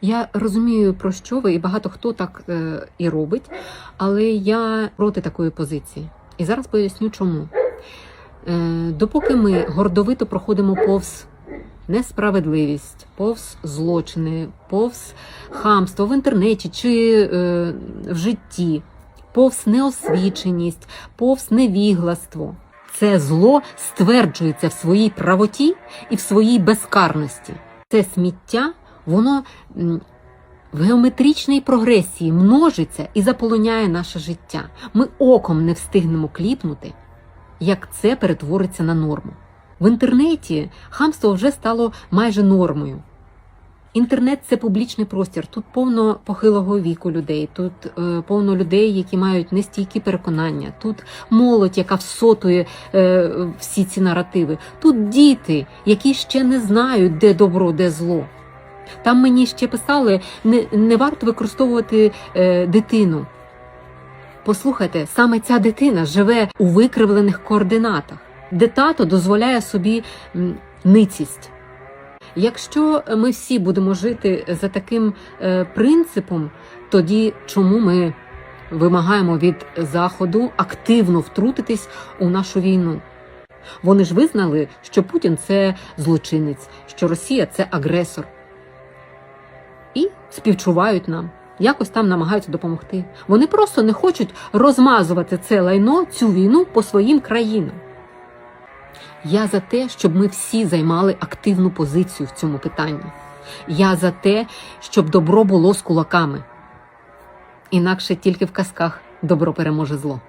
Я розумію, про що ви, і багато хто так е, і робить, але я проти такої позиції. І зараз поясню, чому. Е, допоки ми гордовито проходимо повз несправедливість, повз злочини, повз хамство в інтернеті чи е, в житті, повз неосвіченість, повз невігластво. Це зло стверджується в своїй правоті і в своїй безкарності. Це сміття, воно в геометричній прогресії множиться і заполоняє наше життя. Ми оком не встигнемо кліпнути, як це перетвориться на норму. В інтернеті хамство вже стало майже нормою. Інтернет це публічний простір. Тут повно похилого віку людей, тут е, повно людей, які мають нестійкі переконання. Тут молодь, яка всотує е, всі ці наративи. Тут діти, які ще не знають, де добро, де зло. Там мені ще писали, не, не варто використовувати е, дитину. Послухайте, саме ця дитина живе у викривлених координатах, де тато дозволяє собі ницість. Якщо ми всі будемо жити за таким е, принципом, тоді чому ми вимагаємо від Заходу активно втрутитись у нашу війну? Вони ж визнали, що Путін це злочинець, що Росія це агресор. Співчувають нам, якось там намагаються допомогти. Вони просто не хочуть розмазувати це лайно, цю війну по своїм країнам. Я за те, щоб ми всі займали активну позицію в цьому питанні. Я за те, щоб добро було з кулаками. Інакше тільки в казках добро переможе зло.